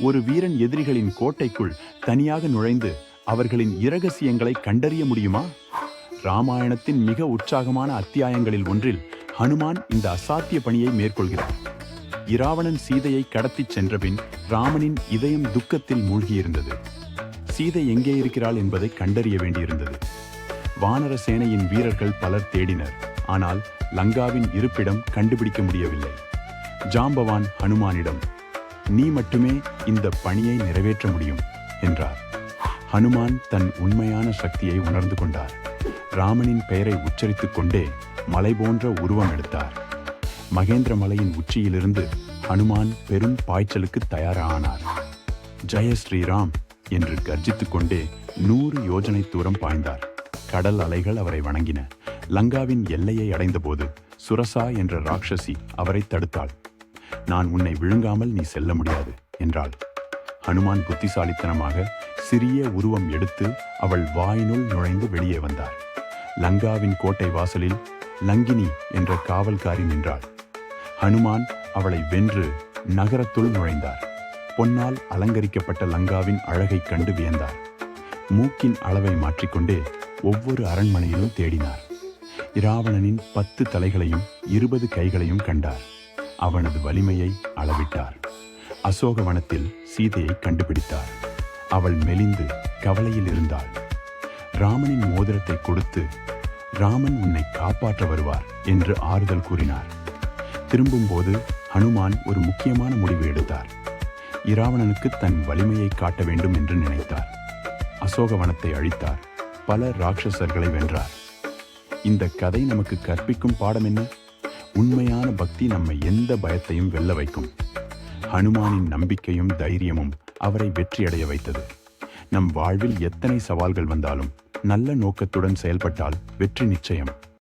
ஒரு வீரன் எதிரிகளின் கோட்டைக்குள் தனியாக நுழைந்து அவர்களின் இரகசியங்களை கண்டறிய முடியுமா? ராமாயணத்தின் மிக உற்சாகமான அத்தியாயங்களில் ஒன்றில் ஹனுமான் இந்த அசாத்திய பணியை மேற்கொள்கிறார். இராவணன் சீதையை கடத்திச் சென்றபின் ராமனின் இதயம் துக்கத்தில் மூழ்கியிருந்தது. சீதை எங்கே இருக்கிறாள் என்பதை கண்டறிய வேண்டியிருந்தது. வானர சேனையின் வீரர்கள் பலர் தேடினர். ஆனால் லங்காவின் இருப்பிடம் கண்டுபிடிக்க முடியவில்லை. ஜாம்பவான் ஹனுமானிடம் நீ மட்டுமே இந்த பணியை நிறைவேற்ற முடியும் என்றார். ஹனுமான் தன் உண்மையான சக்தியை உணர்ந்து கொண்டார். ராமனின் பெயரை உச்சரித்துக் கொண்டே மலை போன்ற உருவம் எடுத்தார். மகேந்திர மலையின் உச்சியிலிருந்து ஹனுமான் பெரும் பாய்ச்சலுக்கு தயாரானார். ஜெய ஸ்ரீராம் என்று கர்ஜித்துக் கொண்டே நூறு யோஜனை தூரம் பாய்ந்தார். கடல் அலைகள் அவரை வணங்கின. லங்காவின் எல்லையை அடைந்தபோது சுரசா என்ற ராட்சசி அவரை தடுத்தாள். நான் உன்னை விழுங்காமல் நீ செல்ல முடியாது என்றாள். ஹனுமான் புத்திசாலித்தனமாக சிறிய உருவம் எடுத்து அவள் வாயினுள் நுழைந்து வெளியே வந்தார். லங்காவின் கோட்டை வாசலில் லங்கினி என்ற காவல்காரி நின்றாள். ஹனுமான் அவளை வென்று நகரத்துள் நுழைந்தார். பொன்னால் அலங்கரிக்கப்பட்ட லங்காவின் அழகைக் கண்டு வியந்தார். மூக்கின் அளவை மாற்றிக்கொண்டே ஒவ்வொரு அரண்மனையிலும் தேடினார். இராவணனின் பத்து தலைகளையும் இருபது கைகளையும் கண்டார். அவனது வலிமையை அளவிட்டார். அசோகவனத்தில் சீதையை கண்டுபிடித்தார். அவள் மெலிந்து கவலையில் இருந்தாள். ராமனின் மோதிரத்தை கொடுத்து ராமன் உன்னை காப்பாற்ற வருவார் என்று ஆறுதல் கூறினார். திரும்பும்போது ஹனுமான் ஒரு முக்கியமான முடிவு எடுத்தார். இராவணனுக்கு தன் வலிமையை காட்ட வேண்டும் என்று நினைத்தார். அசோகவனத்தை அழித்தார். பல ராட்சசர்களை வென்றார். இந்த கதை நமக்கு கற்பிக்கும் பாடம் என்ன? உண்மையான பக்தி நம்மை எந்த பயத்தையும் வெல்ல வைக்கும். ஹனுமானின் நம்பிக்கையும் தைரியமும் அவரை வெற்றியடைய வைத்தது. நம் வாழ்வில் எத்தனை சவால்கள் வந்தாலும் நல்ல நோக்கத்துடன் செயல்பட்டால் வெற்றி நிச்சயம்.